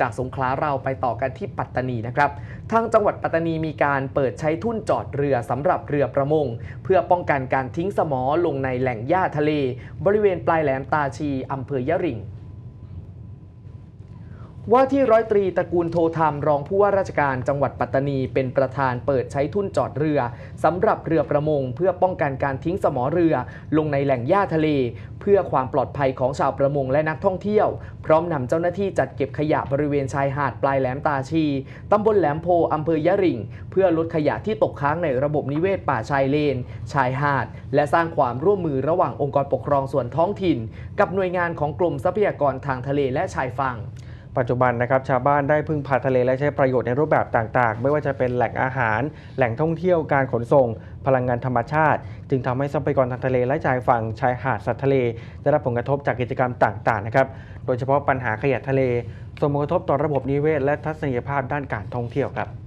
จากสงขลาเราไปต่อกันที่ปัตตานีนะครับ ทางจังหวัดปัตตานีมีการเปิดใช้ทุ่นจอดเรือสำหรับเรือประมง เพื่อป้องกันการทิ้งสมอลงในแหล่งหญ้าทะเล บริเวณปลายแหลมตาชีอำเภอยะริงว่าที่ร้อยตรีตระกูลโทธรรมรองผู้ว่าราชการจังหวัดปัตตานีเป็นประธานเปิดใช้ทุ่นจอดเรือสำหรับเรือประมง เพื่อป้องกันการทิ้งสมอเรือลงในแหล่งหญ้าทะเล เพื่อความปลอดภัยของชาวประมงและนักท่องเที่ยว พร้อมนำเจ้าหน้าที่จัดเก็บขยะบริเวณชายหาดปลายแหลมตาชีตำบลแหลมโพอำเภอยะริง เพื่อลดขยะที่ตกค้างในระบบนิเวศป่าชายเลน ชายหาด และสร้างความร่วมมือระหว่างองค์กรปกครองส่วนท้องถิ่น กับหน่วยงานของกรมทรัพยากรทางทะเลและชายฝั่ง ปัจจุบันนะครับชาวบ้านได้พึ่งพาทะเลและใช้ประโยชน์ในรูปแบบต่างๆ ไม่ว่าจะเป็นแหล่งอาหาร แหล่งท่องเที่ยวการขนส่ง พลังงานธรรมชาติ จึงทำให้ทรัพยากรทางทะเลและชายฝั่งชายหาดสัตว์ทะเล ได้รับผลกระทบจากกิจกรรมต่างๆนะครับโดยเฉพาะปัญหาขยะทะเลส่งผลกระทบต่อระบบนิเวศและทัศนียภาพด้านการท่องเที่ยวครับ